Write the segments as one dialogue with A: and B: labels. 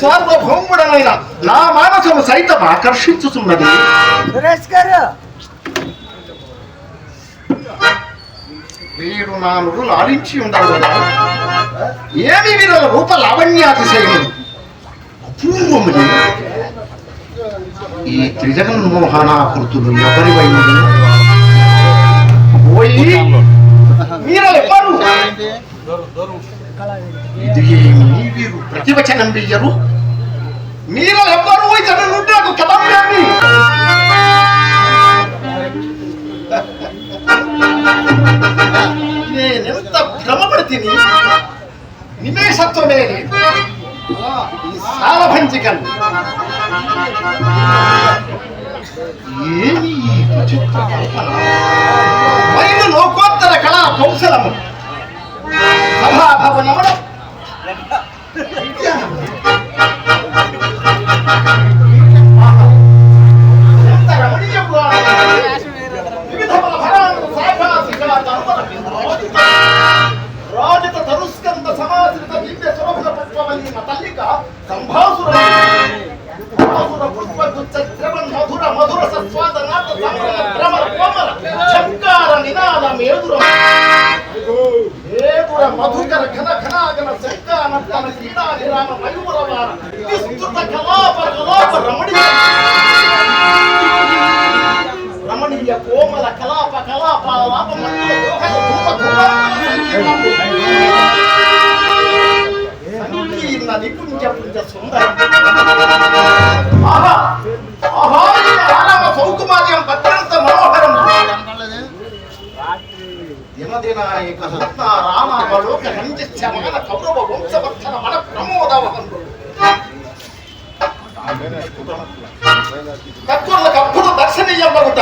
A: సార్వభౌముడనైన నా మానసము సైతం ఆకర్షించుతున్నది
B: సురేష్ గారు!
A: వీడు నా నుడు లాలించి కదా. ఏమి వీరుల రూప లావణ్యాతిశయములు అపూర్వములు ఈ త్రిజగన్మోహనాకృతులు ఎవరివైనది? పోయి మీరెవరు ఇది ఏమి ప్రతివచనం బియ్యరు మీరు ఎవ్వరు ఇతను నుండి నాకు కదమ్యాన్ని నేనెంత భ్రమపడితిని? నిమేషత్వమే లేదు. ఈ ఏమి ఈ విచిత్ర కల్పన? మైలు లోకోత్తర కళా కౌశలము. సభాభవనమున ರಮಣೀಯ ಕೋಮಲ ಕಲಾಪ ಕಲಾಪ ಲಾಪ ಸಂಗೀತ ನಿಪುಂಜ ಪುಂಜ ಸುಂದರ ಆಹಾ ಆಹಾ ಆರಾಮ ಸೌಕುಮಾರ್ಯಂ ಭದ್ರಂತ ಮನೋಹರಂ ದಿನ ದಿನ ಏಕ ರತ್ನ ರಾಮ ಲೋಕ ಸಂಚಿಷ್ಯ ಮಗನ ಕೌರವ ప్రమోదవహండు తత్వలకు అప్పుడు దర్శనీయమగుట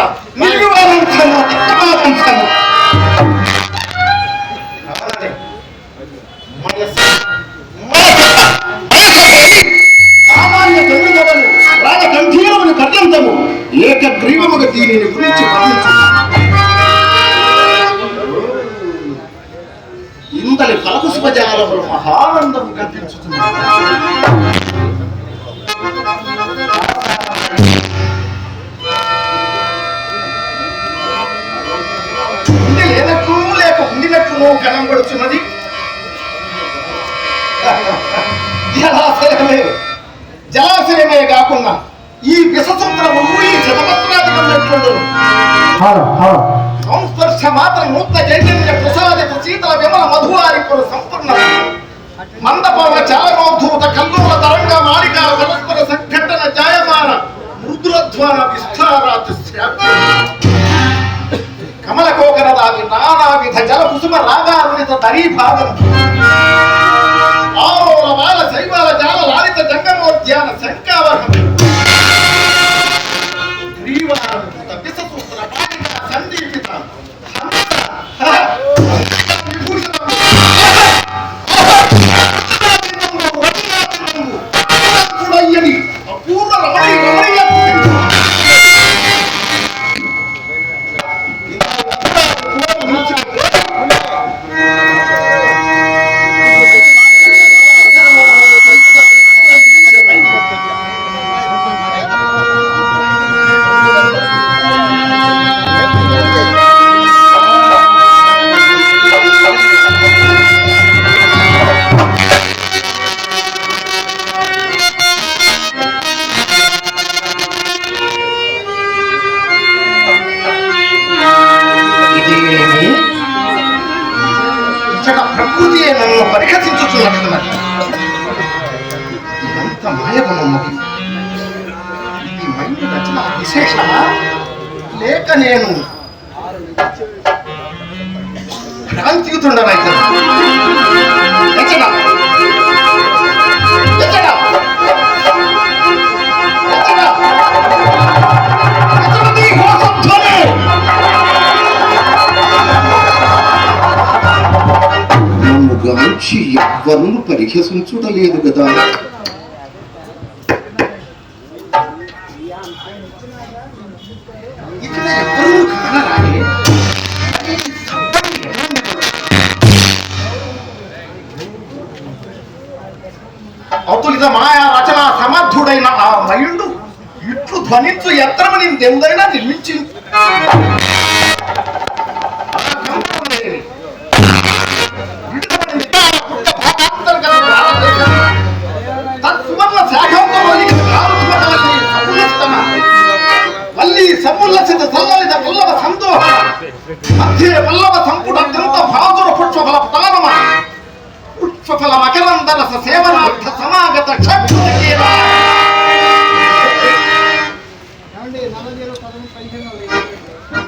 A: ఉంది లేక ఉండినట్లు కనబడుతున్నది జలాశయమే జలాశయమే కాకుండా ఈ విషసముద్రము ఈ సంస్పర్శ మాత్ర నూతన చైతన్య ప్రసాదిత శీతల విమల మధువారికుల సంపూర్ణ. మందపవ చాలనోద్ధూత విస్తారాత్ కమల కోకరదావి నానావిధ జల కుసుమ రాగారుణిత దరీ భాగం ఆరోల బాల శైవాల జాల లాలిత జంగమోద్యాన శంకావహం గ్రీవారముత ఇదంత మాయగుణము ఇది మైండ్ రచన విశేషమా? లేక నేను భ్రాంతియుతుండనైతే సాక్షి ఎవ్వరూ పరిహసించుటలేదు కదా. అతులిత మాయా రచన సమర్థుడైన ఆ మయుండు ఇట్లు ధ్వనించు యంత్రము నేను దేవుడైనా నిర్మించింది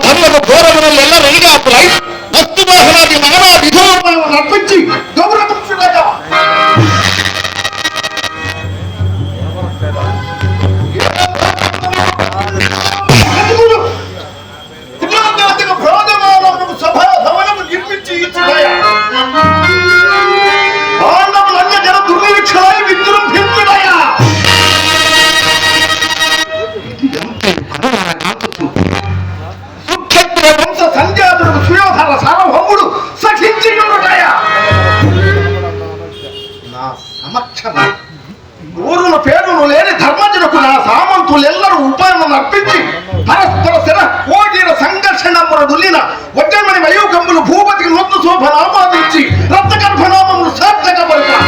A: ಧರ್ಮದ ಘೋರವನ್ನೆಲ್ಲ ರೈಗಾಕಲಾಗಿ ವಸ್ತುವಾಹನಾಗಿ ಮನವಾಗಿ ವಿಧೋಪವನ್ನು ಅರ್ಪಿಸಿ ಗೌರವ ఆపాదించి రక్త గర్భనామములు సార్థకపడతా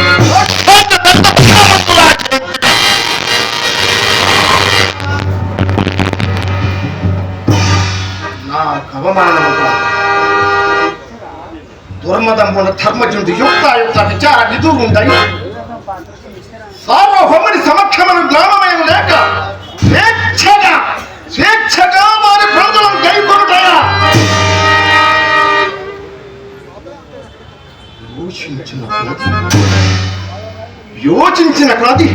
A: నాకు అవమానము దుర్మదంబున ధర్మజుండి యుక్తాయుక్త విచార విధుగుండయి సార్వభౌముని సమక్షమైన జ్ఞానమయం లేక స్వేచ్ఛగా స్వేచ్ఛగా ఆలోచించిన యోచించిన
B: కాది.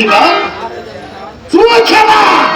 B: দিবে?
A: চুল খেলা!